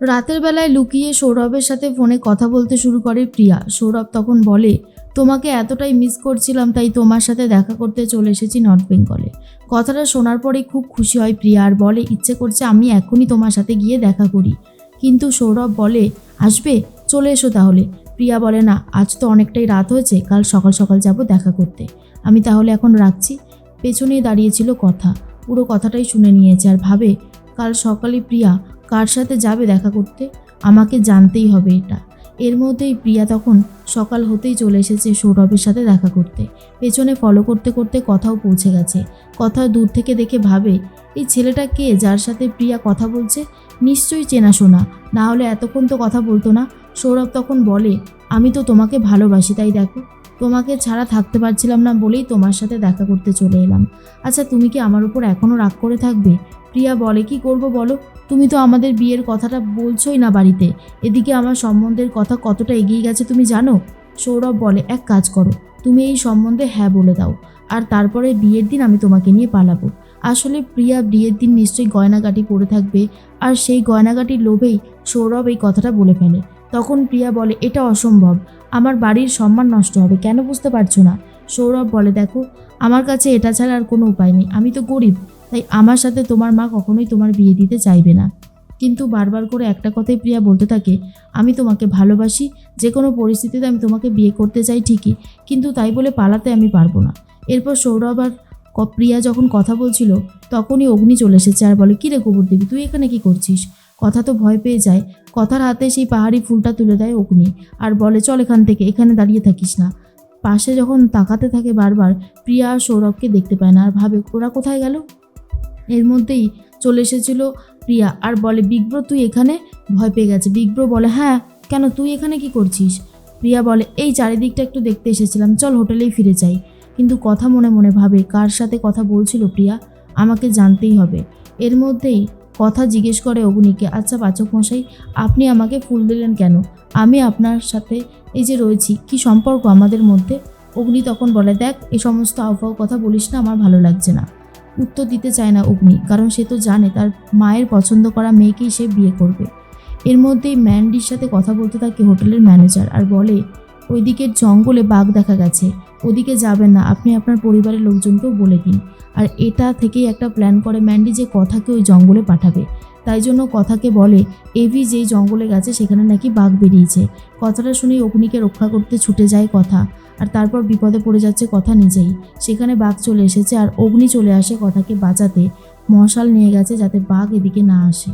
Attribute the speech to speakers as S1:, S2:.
S1: রাতের বেলায় লুকিয়ে সৌরভের সাথে ফোনে কথা বলতে শুরু করে প্রিয়া। সৌরভ তখন বলে, তোমাকে এতটাই মিস করছিলাম, তাই তোমার সাথে দেখা করতে চলে এসেছি নর্থ বেঙ্গলে কথাটা শোনার পরেই খুব খুশি হয় প্রিয়া আর বলে, ইচ্ছে করছে আমি এখনই তোমার সাথে গিয়ে দেখা করি। কিন্তু সৌরভ বলে, আসবে, চলে এসো তাহলে। প্রিয়া বলে, না, আজ তো অনেকটাই রাত হয়েছে, কাল সকাল সকাল যাব দেখা করতে। আমি তাহলে এখন রাখছি। পেছনেই দাঁড়িয়েছিল কথা। পুরো কথাটাই শুনে নিয়েছে আর ভাবে, কাল সকালে প্রিয়া কার সাথে যাবে দেখা করতে? আমাকে জানতেই হবে এটা। এর মধ্যেই প্রিয়া তখন সকাল হতেই চলে এসেছে সৌরভের সাথে দেখা করতে। পেছনে ফলো করতে করতে কথাও পৌঁছে গেছে। কথা দূর থেকে দেখে ভাবে, এই ছেলেটা কে যার সাথে প্রিয়া কথা বলছে? নিশ্চয়ই চেনাশোনা না হলে এতক্ষণ তো কথা বলতো না। সৌরভ তখন বলে, আমি তো তোমাকে ভালোবাসি, তাই দেখো। তোমাকে ছাড়া থাকতে পারছিলাম না বলেই তোমার সাথে দেখা করতে চলে এলাম। আচ্ছা তুমি কি আমার উপর এখনও রাগ করে থাকবে? প্রিয়া বলে, কি করব বলো? তুমি তো আমাদের বিয়ের কথাটা বলছোই না বাড়িতে। এদিকে আমার সম্বন্ধের কথা কতটা এগিয়ে গেছে তুমি জানো? সৌরভ বলে, এক কাজ করো, তুমি এই সম্বন্ধে হ্যাঁ বলে দাও, আর তারপরে বিয়ের দিন আমি তোমাকে নিয়ে পালাবো। আসলে প্রিয়া বিয়ের দিন নিশ্চয়ই গয়নাগাটি পরে থাকবে, আর সেই গয়নাগাটির লোভেই সৌরভ এই কথাটা বলে ফেলে। তখন প্রিয়া বলে, এটা অসম্ভব। আমার বাড়ির সম্মান নষ্ট হবে। কেন বুঝতে পারছ না? সৌরভ বলে, দেখো, আমার কাছে এটা ছাড়া আর কোনো উপায় নেই। আমি তো গরিব, তাই আমার সাথে তোমার মা কখনোই তোমার বিয়ে দিতে চাইবে না। কিন্তু বারবার করে একটা কথাই প্রিয়া বলতে থাকে, আমি তোমাকে ভালোবাসি, যে কোনো পরিস্থিতিতে আমি তোমাকে বিয়ে করতে চাই ঠিকই, কিন্তু তাই বলে পালাতে আমি পারব না। এরপর সৌরভ আর প্রিয়া যখন কথা বলছিল, তখনই অগ্নি চলে এসেছে আর বলে, কী রে গোবর দেবী, তুই এখানে কি করছিস? কথা তো ভয় পেয়ে যায়। কথার হাতে সেই পাহাড়ি ফুলটা তুলে দেয় অগ্নি। আর বলে, চল এখান থেকে, এখানে দাঁড়িয়ে থাকিস না। পাশে যখন তাকাতে থাকে বারবার, প্রিয়া আর সৌরভকে দেখতে পায় না। আর ভাবে, ওরা কোথায় গেল? এর মধ্যেই চলে এসেছিল প্রিয়া। আর বলে বিগ্রো তুই এখানে? ভয় পেয়ে গেছে। বিগ্রো বলে হ্যাঁ কেন তুই এখানে কি করছিস? প্রিয়া বলে, এই চারিদিকটা একটু দেখতে এসেছিলাম। চল হোটেলেই ফিরে যাই। কিন্তু কথা মনে মনে ভাবে, কার সাথে কথা বলছিল প্রিয়া? আমাকে জানতেই হবে। এর মধ্যেই কথা জিজ্ঞেস করে অগ্নিকে আচ্ছা পাচক মশাই, আপনি আমাকে ফুল দিলেন কেন? আমি আপনার সাথে এই যে রয়েছি, কি সম্পর্ক আমাদের মধ্যে? অগ্নি তখন বলে, দেখ, এ সমস্ত আবহাওয়া কথা বলিস না, আমার ভালো লাগছে না। উত্তর দিতে চায় না অগ্নি, কারণ সে তো জানে তার মায়ের পছন্দ করা মেয়েকেই সে বিয়ে করবে। এর মধ্যেই ম্যান্ডির সাথে কথা বলতে থাকে হোটেলের ম্যানেজার আর বলে ওইদিকের জঙ্গলে বাঘ দেখা গেছে। ওদিকে যাবেন না, আপনি আপনার পরিবারের লোকজনকেও বলে দিন। আর এটা থেকেই একটা প্ল্যান করে ম্যান্ডি যে কথাকে ওই জঙ্গলে পাঠাবে। তাই জন্য কথাকে বলে, এভি যেই জঙ্গলে গেছে সেখানে নাকি বাঘ বেরিয়েছে। কথাটা শুনেই অগ্নিকে রক্ষা করতে ছুটে যায় কথা। আর তারপর বিপদে পড়ে যাচ্ছে কথা নিজেই। সেখানে বাঘ চলে এসেছে আর অগ্নি চলে আসে কথাকে বাঁচাতে। মশাল নিয়ে গেছে যাতে বাঘ এদিকে না আসে।